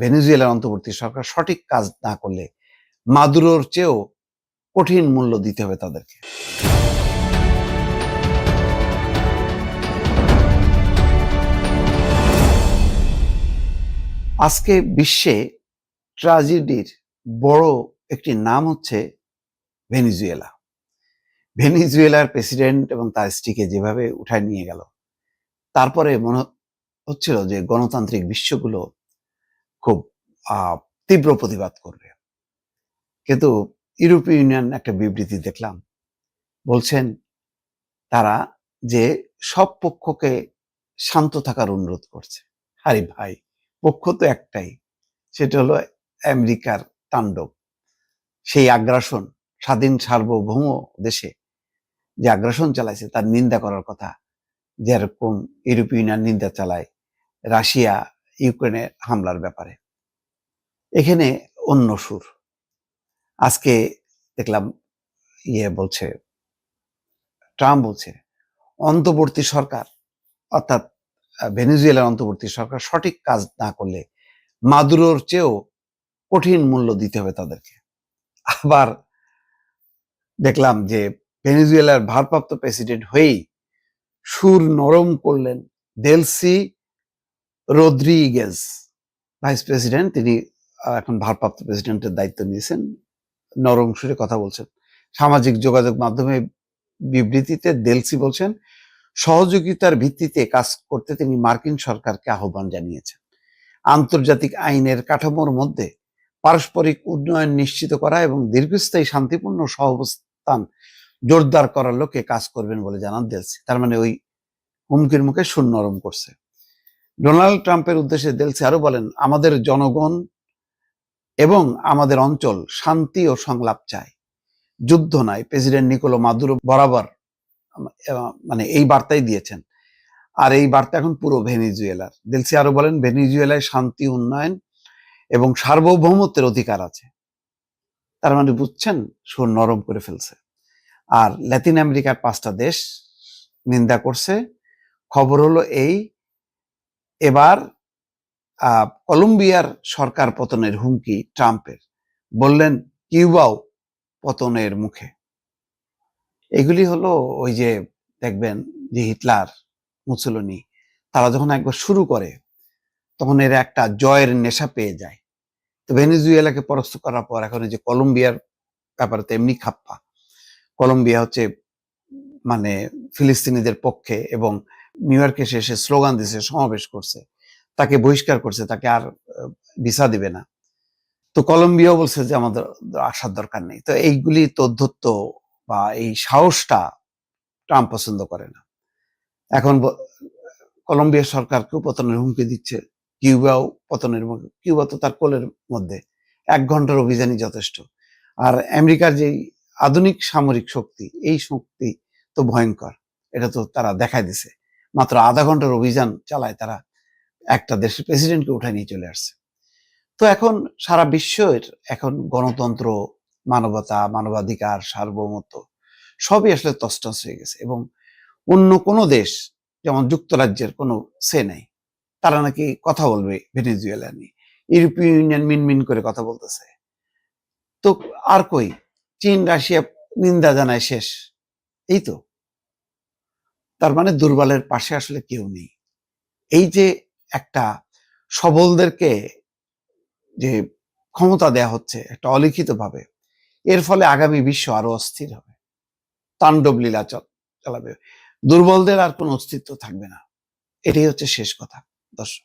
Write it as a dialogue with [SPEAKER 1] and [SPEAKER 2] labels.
[SPEAKER 1] ভেনেজুয়েলার অন্তর্বর্তী সরকার সঠিক কাজ না করলে মাদুরোর চেয়েও কঠিন মূল্য দিতে হবে তাদেরকে। আজকে বিশ্বে ট্রাজেডির বড় একটি নাম হচ্ছে ভেনিজুয়েলা। ভেনিজুয়েলার প্রেসিডেন্ট এবং তার স্ত্রীকে যেভাবে উঠায় নিয়ে গেল, তারপরে মনে হচ্ছিল যে গণতান্ত্রিক বিশ্বগুলো খুব তীব্র প্রতিবাদ করবে। কিন্তু ইউরোপীয় ইউনিয়ন একটা বিবৃতি দেখলাম। বলছেন তারা যে সব পক্ষকে শান্ত থাকার অনুরোধ করছে। আরে ভাই, পক্ষ তো একটাই, সেটা হলো আমেরিকার তাণ্ডব। সেই আগ্রাসন, স্বাধীন সার্বভৌম দেশে যে আগ্রাসন চালাইছে, তার নিন্দা করার কথা যেরকম ইউরোপীয় ইউনিয়ন নিন্দা চালায়, রাশিয়া ইউক্রেনে হামলার ব্যাপারে। এখানে অন্য সুর। আজকে দেখলাম ইয়ে বলছে, ট্রাম্প বলছে, অন্তর্বর্তী সরকার, অর্থাৎ ভেনেজুয়েলার অন্তর্বর্তী সরকার সঠিক কাজ না করলে মাদুরোর চেয়েও কঠিন মূল্য দিতে হবে তাদেরকে। আবার দেখলাম যে ভেনেজুয়েলার ভারপ্রাপ্ত প্রেসিডেন্ট হয়েই সুর নরম করলেন দেলসি রদ্রিগেজ, ভাইস প্রেসিডেন্ট, তিনি এখন ভারপ্রাপ্ত প্রেসিডেন্টের দায়িত্ব নিয়েছেন। নরম সুরে কথা বলছেন। সামাজিক যোগাযোগ মাধ্যমে বিবৃতিতে দেলসি বলছেন, সহযোগিতার ভিত্তিতে কাজ করতে তিনি মার্কিন সরকারকে আহ্বান জানিয়েছেন। আন্তর্জাতিক আইনের কাঠামোর মধ্যে পারস্পরিক উন্নয়ন নিশ্চিত করা এবং দীর্ঘস্থায়ী শান্তিপূর্ণ সহাবস্থান জোরদার করার লক্ষ্যে কাজ করবেন বলে জানান দেলসি। তার মানে ওই হুমকির মুখে সুর নরম করছে। ডোনাল্ড ট্রাম্পের উদ্দেশ্যে দেলসি আরও বলেন, আমাদের জনগণ এবং আমাদের অঞ্চল শান্তি ও সংলাপ চায়। যুদ্ধ নয়, প্রেসিডেন্ট নিকোলো মাদুরো বরাবর মানে এই বার্তাই দিয়েছেন। আর এই বার্তা এখন পুরো ভেনিজুয়েলার। দেলসি আরও বলেন, ভেনিজুয়েলায় শান্তি, উন্নয়ন এবং সার্বভৌমত্বের অধিকার আছে। তার মানে বুঝছেন, সুর নরম করে ফেলছে। আর ল্যাতিন আমেরিকার পাঁচটা দেশ নিন্দা করছে। খবর হলো এই এবার কলম্বিয়ার সরকার পতনের হুমকি ট্রাম্পের। বললেন, কিউবাও পতনের মুখে। এগুলি হলো ওই যে দেখবেন যে হিটলার, মুসুলনি, তারা যখন একবার শুরু করে, তখন এরা একটা জয়ের নেশা পেয়ে যায়। তো ভেনেজুয়েলাকে পরাস্ত করার পর এখন যে কলম্বিয়ার ব্যাপারে তো এমনি খাপ্পা। কলম্বিয়া হচ্ছে মানে ফিলিস্তিনিদের পক্ষে এবং নিউ ইয়র্কে এসে এসে স্লোগান দিছে, সমাবেশ করছে। তাকে বহিষ্কার করছে, তাকে আর ভিসা দিবে না। তো কলম্বিয়াও বলছে যে আমাদের আসার দরকার নেই। তো এইগুলি তদ্ধত্ব বা এই সাহসটা ট্রাম্প পছন্দ করে না। এখন কলম্বিয়া সরকারকেও পতনের হুমকি দিচ্ছে, কিউবাও পতনের কিউবা তো তার কোলের মধ্যে। এক ঘণ্টার অভিযানই যথেষ্ট। আর আমেরিকার যে আধুনিক সামরিক শক্তি, এই শক্তি তো ভয়ঙ্কর। এটা তো তারা দেখাই দিছে। মাত্র আধা ঘণ্টার অভিযান চালায় তারা। একটা দেশের প্রেসিডেন্টকে উঠায় নিয়ে চলে আসছে। তো এখন সারা বিশ্বের এখন গণতন্ত্র, মানবতা, মানবাধিকার, সার্বভৌমত্ব সবই আসলে তস্তস হয়ে গেছে এবং অন্য কোনো দেশ, যেমন যুক্তরাজ্যের কোনো সে নেই। তারা নাকি কথা বলবে ভেনেজুয়েলা নিয়ে। ইউরোপীয় ইউনিয়ন মিনমিন করে কথা বলতেছে। তো আর কই? চীন, রাশিয়া নিন্দা জানায় শেষ। এই তো। তার মানে দুর্বলের পাশে আসলে কেউ নেই। এই যে একটা সবলদেরকে যে ক্ষমতা দেয়া হচ্ছে, একটা অলিখিত ভাবে এর ফলে আগামী বিশ্ব আরও অস্থির হবে। তাণ্ডব লীলা চালাবে। দুর্বলদের আর কোনো অস্তিত্ব থাকবে না। এটাই হচ্ছে শেষ কথা। দর্শক